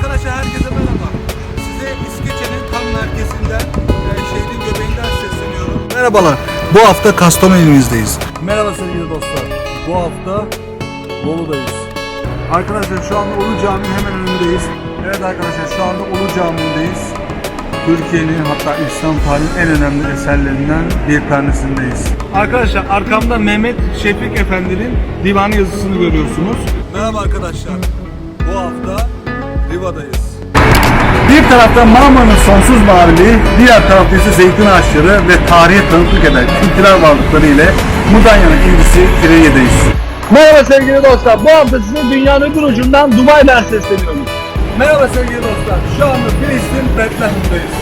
Arkadaşlar herkese merhaba. Size İskeçe'nin tam merkezinden, e, şehrin göbeğinden sesleniyorum. Merhabalar. Bu hafta Kastamonu'muzdeyiz. Merhaba sevgili dostlar. Bu hafta Bolu'dayız. Arkadaşlar şu anda Ulu Cami'nin hemen önündeyiz. Evet arkadaşlar şu anda Ulu Cami'ndeyiz. Türkiye'nin hatta İslam tarihinin en önemli eserlerinden bir tanesindeyiz. Arkadaşlar arkamda Mehmet Şefik Efendi'nin divan yazısını görüyorsunuz. Merhaba arkadaşlar. Bu hafta Riva'dayız. Bir tarafta Marmara'nın sonsuz maviliği, diğer tarafta ise zeytin ağaçları ve tarihe tanıklık eden kültürel varlıkları ile Mudanya'nın incisi Kireye'deyiz. Merhaba sevgili dostlar. Bu hafta size dünyanın öbür ucundan Dubai'den sesleniyorum. Merhaba sevgili dostlar. Şu anda Filistin Bethlehem'deyiz.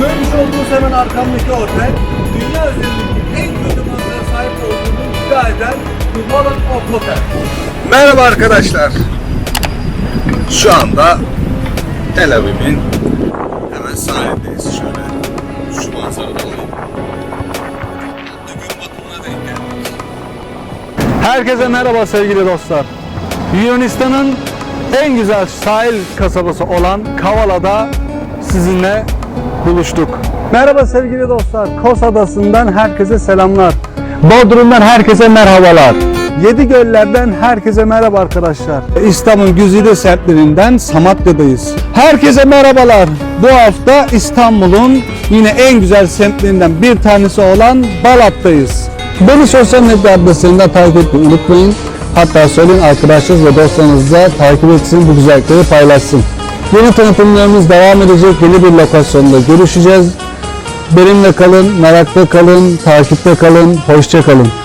Görmüş olduğunuz hemen arkamdaki otel, dünya üzerindeki en kötü manzara sahip olduğunu iddia eden The Wallet of Hotel. Merhaba arkadaşlar. Şu anda Tel Aviv'in hemen sahilindeyiz şöyle. Şu manzarada olayım. Gün batımına denk. Herkese merhaba sevgili dostlar. Yunanistan'ın en güzel sahil kasabası olan Kavala'da sizinle buluştuk. Merhaba sevgili dostlar. Kos Adası'ndan herkese selamlar. Bodrum'dan herkese merhabalar. Yedi Göller'den herkese merhaba arkadaşlar. İstanbul'un güzide semtlerinden Samatya'dayız. Herkese merhabalar. Bu hafta İstanbul'un yine en güzel semtlerinden bir tanesi olan Balat'tayız. Beni sosyal medya adreslerinden takip etmeyi unutmayın. Hatta söyleyin arkadaşlarınız ve dostlarınızla takip etsin, bu güzellikleri paylaşsın. Yeni tanıtımlarımız devam edecek. Yeni bir lokasyonda görüşeceğiz. Benimle kalın, merakta kalın, takipte kalın, hoşça kalın.